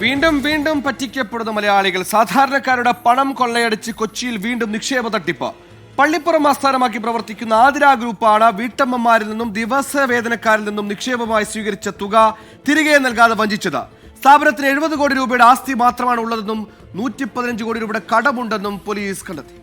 വീണ്ടും വീണ്ടും പറ്റിക്കപ്പെടുന്ന മലയാളികൾ സാധാരണക്കാരുടെ പണം കൊള്ളയടിച്ച് കൊച്ചിയിൽ വീണ്ടും നിക്ഷേപ തട്ടിപ്പ്. പള്ളിപ്പുറം ആസ്ഥാനമാക്കി പ്രവർത്തിക്കുന്ന ആതിര ഗ്രൂപ്പാണ് വീട്ടമ്മമാരിൽ നിന്നും ദിവസ വേതനക്കാരിൽ നിന്നും നിക്ഷേപമായി സ്വീകരിച്ച തുക തിരികെ നൽകാതെ വഞ്ചിച്ചത്. സ്ഥാപനത്തിന് എഴുപത് കോടി രൂപയുടെ ആസ്തി മാത്രമാണ് ഉള്ളതെന്നും നൂറ്റി പതിനഞ്ച് കോടി രൂപയുടെ കടമുണ്ടെന്നും പോലീസ് കണ്ടെത്തി.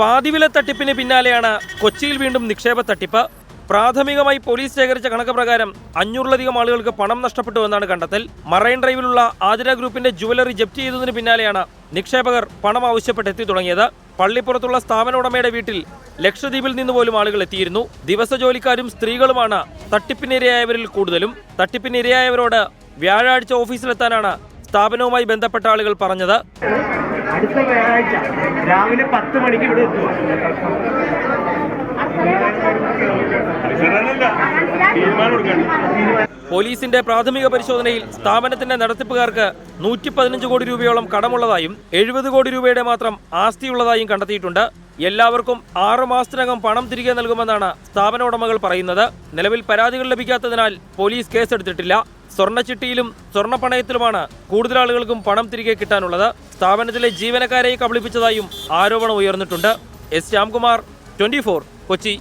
പാതിവില തട്ടിപ്പിന് പിന്നാലെയാണ് കൊച്ചിയിൽ വീണ്ടും നിക്ഷേപ തട്ടിപ്പ്. പ്രാഥമികമായി പോലീസ് ശേഖരിച്ച കണക്ക് പ്രകാരം അഞ്ഞൂറിലധികം ആളുകൾക്ക് പണം നഷ്ടപ്പെട്ടു എന്നാണ് കണ്ടെത്തൽ. മറൈൻ ഡ്രൈവിലുള്ള ആതിര ഗ്രൂപ്പിന്റെ ജുവലറി ജപ്തി ചെയ്തതിന് പിന്നാലെയാണ് നിക്ഷേപകർ പണം ആവശ്യപ്പെട്ട് എത്തി തുടങ്ങിയത്. പള്ളിപ്പുറത്തുള്ള സ്ഥാപന ഉടമയുടെ വീട്ടിൽ ലക്ഷദ്വീപിൽ നിന്ന് പോലും ആളുകൾ എത്തിയിരുന്നു. ദിവസ ജോലിക്കാരും സ്ത്രീകളുമാണ് തട്ടിപ്പിനിരയായവരിൽ കൂടുതലും. തട്ടിപ്പിനിരയായവരോട് വ്യാഴാഴ്ച ഓഫീസിലെത്താനാണ് സ്ഥാപനവുമായി ബന്ധപ്പെട്ട ആളുകൾ പറഞ്ഞത് അടുത്ത വ്യാഴാഴ്ച രാവിലെ പത്ത് മണിക്ക് ഇവിടെ എത്തുക പോലീസിന്റെ പ്രാഥമിക പരിശോധനയിൽ സ്ഥാപനത്തിന്റെ നടത്തിപ്പുകാർക്ക് നൂറ്റി പതിനഞ്ച് കോടി രൂപയോളം കടമുള്ളതായും എഴുപത് കോടി രൂപയുടെ മാത്രം ആസ്തിയുള്ളതായും കണ്ടെത്തിയിട്ടുണ്ട്. എല്ലാവർക്കും ആറു മാസത്തിനകം പണം തിരികെ നൽകുമെന്നാണ് സ്ഥാപന ഉടമകൾ പറയുന്നത്. നിലവിൽ പരാതികൾ ലഭിക്കാത്തതിനാൽ പോലീസ് കേസെടുത്തിട്ടില്ല. സ്വർണച്ചിട്ടിയിലും സ്വർണപ്പണയത്തിലുമാണ് കൂടുതൽ ആളുകൾക്കും പണം തിരികെ കിട്ടാനുള്ളത്. സ്ഥാപനത്തിലെ ജീവനക്കാരെ കബളിപ്പിച്ചതായും ആരോപണം ഉയർന്നിട്ടുണ്ട്. S Shyamkumar twenty Kochi.